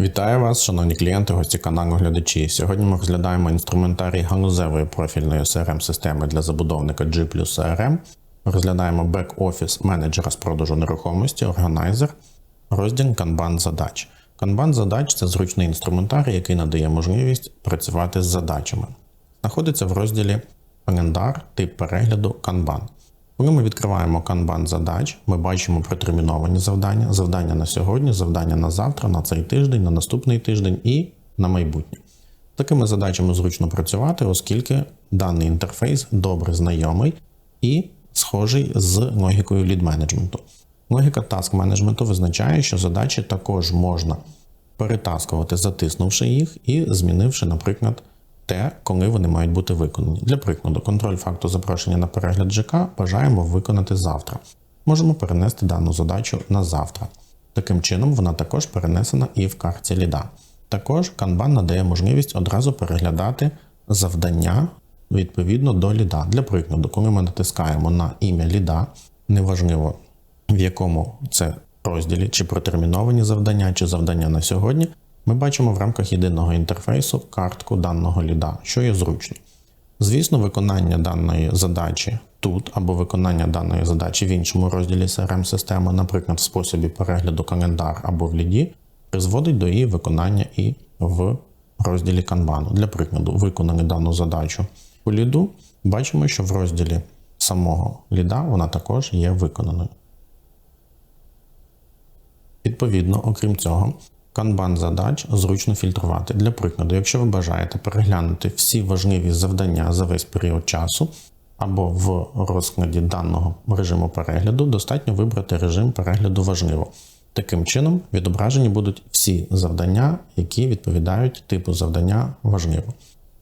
Вітаю вас, шановні клієнти, гості каналу глядачі. Сьогодні ми розглядаємо інструментарій галузевої профільної crm системи для забудовника G CRM. Розглядаємо бек-офіс менеджера з продажу нерухомості, органайзер, розділ Kanban задач. Kanban задач це зручний інструментарій, який надає можливість працювати з задачами. Знаходиться в розділі Календар, тип перегляду Kanban. Коли ми відкриваємо канбан задач, ми бачимо протерміновані завдання, завдання на сьогодні, завдання на завтра, на цей тиждень, на наступний тиждень і на майбутнє. Такими задачами зручно працювати, оскільки даний інтерфейс добре знайомий і схожий з логікою лід менеджменту. Логіка task менеджменту визначає, що задачі також можна перетаскувати, затиснувши їх і змінивши, наприклад, те, коли вони мають бути виконані. Для прикладу, контроль факту запрошення на перегляд ЖК бажаємо виконати завтра. Можемо перенести дану задачу на завтра. Таким чином, вона також перенесена і в карті ліда. Також Kanban надає можливість одразу переглядати завдання відповідно до ліда. Для прикладу, коли ми натискаємо на ім'я ліда, неважливо в якому це розділі, чи протерміновані завдання, чи завдання на сьогодні, ми бачимо в рамках єдиного інтерфейсу картку даного ліда, що є зручно. Звісно, виконання даної задачі тут або виконання даної задачі в іншому розділі crm системи наприклад, в способі перегляду календар або в ліді, призводить до її виконання і в розділі канбану. Для прикладу, виконали дану задачу у ліду, бачимо, що в розділі самого ліда вона також є виконаною. Відповідно, окрім цього, канбан задач зручно фільтрувати. Для прикладу, якщо ви бажаєте переглянути всі важливі завдання за весь період часу, або в розкладі даного режиму перегляду, достатньо вибрати режим перегляду важливо. Таким чином, відображені будуть всі завдання, які відповідають типу завдання важливо.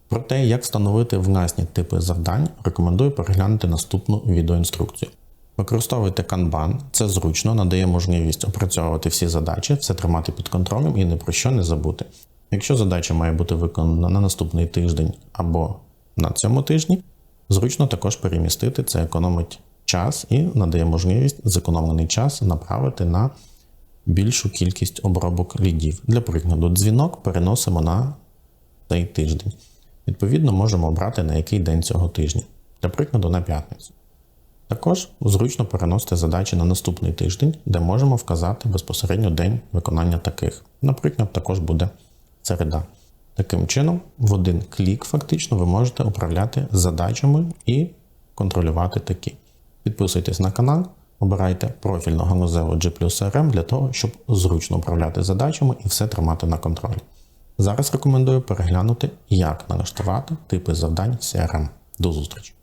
Про те, як встановити власні типи завдань, рекомендую переглянути наступну відеоінструкцію. Використовуйте Kanban, це зручно, надає можливість опрацьовувати всі задачі, все тримати під контролем і ні про що не забути. Якщо задача має бути виконана на наступний тиждень або на цьому тижні, зручно також перемістити, це економить час і надає можливість зекономлений час направити на більшу кількість обробок лідів. Для прикладу, дзвінок переносимо на цей тиждень. Відповідно, можемо обрати на який день цього тижня, для прикладу, на п'ятницю. Також зручно переносити задачі на наступний тиждень, де можемо вказати безпосередньо день виконання таких. Наприклад, також буде середа. Таким чином, в один клік фактично ви можете управляти задачами і контролювати такі. Підписуйтесь на канал, обирайте профільно галузеву G CRM для того, щоб зручно управляти задачами і все тримати на контролі. Зараз рекомендую переглянути, як налаштувати типи завдань CRM. До зустрічі!